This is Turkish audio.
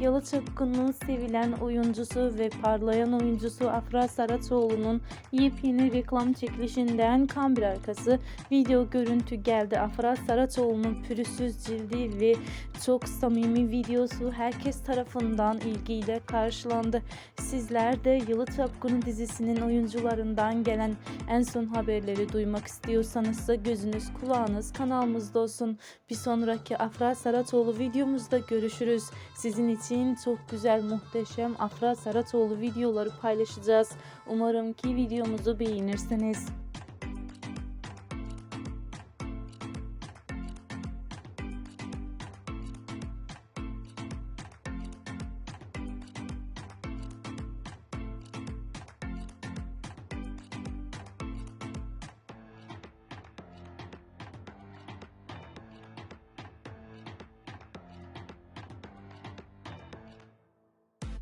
Yalı Çapkın'ın sevilen oyuncusu ve parlayan oyuncusu Afra Saratoğlu'nun yepyeni reklam çekilişinden kamera arkası video görüntü geldi. Afra Saratoğlu'nun pürüzsüz cildi ve çok samimi videosu herkes tarafından ilgiyle karşılandı. Sizler de Yalı Çapkını dizisinin oyuncularından gelen en son haberleri duymak istiyorsanız da gözünüz kulağınız kanalımızda olsun. Bir sonraki Afra Saratoğlu videomuzda görüşürüz. Sizin için çok güzel muhteşem Afra Saratoğlu videoları paylaşacağız. Umarım ki videomuzu beğenirsiniz.